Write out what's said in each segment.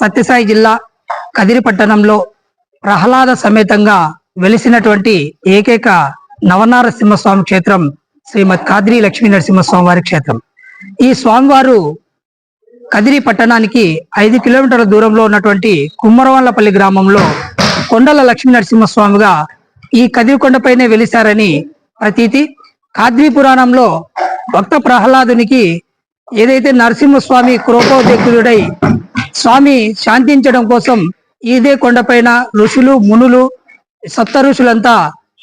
సత్యసాయి జిల్లా కదిరి పట్టణంలో ప్రహ్లాద సమేతంగా వెలిసినటువంటి ఏకైక నవనారసింహస్వామి క్షేత్రం శ్రీమద్ కాద్రి లక్ష్మీ నరసింహస్వామి వారి క్షేత్రం. ఈ స్వామివారు కదిరి పట్టణానికి ఐదు కిలోమీటర్ల దూరంలో ఉన్నటువంటి కుమ్మరవల్లపల్లి గ్రామంలో కొండల లక్ష్మీ నరసింహస్వామిగా ఈ కదిరి కొండపైనే వెలిశారని ప్రతీతి. కాద్రి పురాణంలో భక్త ప్రహ్లాదునికి ఏదైతే నరసింహస్వామి క్రోపోద్యకుడై స్వామి శాంతించడం కోసం ఇదే కొండపైన ఋషులు మునులు సప్త ఋషులంతా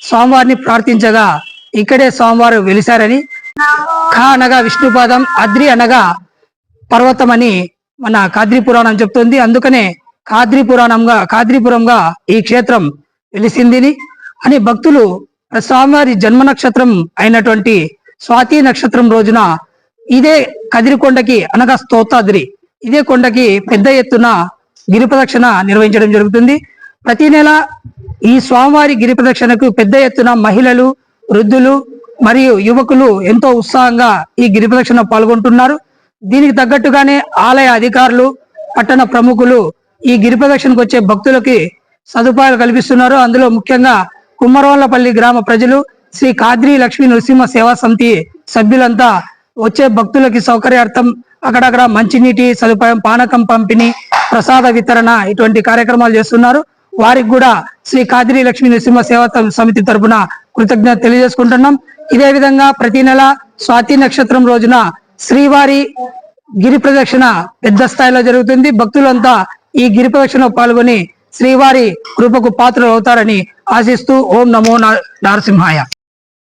స్వామివారిని ప్రార్థించగా ఇక్కడే స్వామివారు వెలిశారని ఖా అనగా విష్ణుపాదం అద్రి అనగా పర్వతం అని మన కాద్రి పురాణం చెప్తుంది. అందుకనే కాద్రి పురాణంగా కాద్రిపురంగా ఈ క్షేత్రం వెలిసిందిని అని భక్తులు స్వామివారి జన్మ నక్షత్రం అయినటువంటి స్వాతి నక్షత్రం రోజున ఇదే కదిరికొండకి అనగా స్తోతాద్రి ఇదే కొండకి పెద్ద ఎత్తున గిరి ప్రదక్షిణ నిర్వహించడం జరుగుతుంది. ప్రతి నెల ఈ స్వామివారి గిరి ప్రదక్షిణకు పెద్ద ఎత్తున మహిళలు వృద్ధులు మరియు యువకులు ఎంతో ఉత్సాహంగా ఈ గిరి ప్రదక్షిణ పాల్గొంటున్నారు. దీనికి తగ్గట్టుగానే ఆలయ అధికారులు పట్టణ ప్రముఖులు ఈ గిరి ప్రదక్షిణకు వచ్చే భక్తులకి సదుపాయాలు కల్పిస్తున్నారు. అందులో ముఖ్యంగా కుమ్మరవల్లపల్లి గ్రామ ప్రజలు శ్రీ కాద్రి లక్ష్మీ నరసింహ సేవా సమితి సభ్యులంతా వచ్చే భక్తులకి సౌకర్యార్థం అక్కడక్కడ మంచినీటి సదుపాయం పానకం పంపిణీ ప్రసాద వితరణ ఇటువంటి కార్యక్రమాలు చేస్తున్నారు. వారికి కూడా శ్రీ కాదిరి లక్ష్మీ నరసింహ సేవా సమితి తరఫున కృతజ్ఞత తెలియజేసుకుంటున్నాం. ఇదే విధంగా ప్రతి నెల స్వాతి నక్షత్రం రోజున శ్రీవారి గిరి ప్రదక్షిణ పెద్ద స్థాయిలో జరుగుతుంది. భక్తులంతా ఈ గిరి ప్రదక్షిణ పాల్గొని శ్రీవారి కృపకు పాత్రలు అవుతారని ఆశిస్తూ ఓం నమో నా- నరసింహాయ.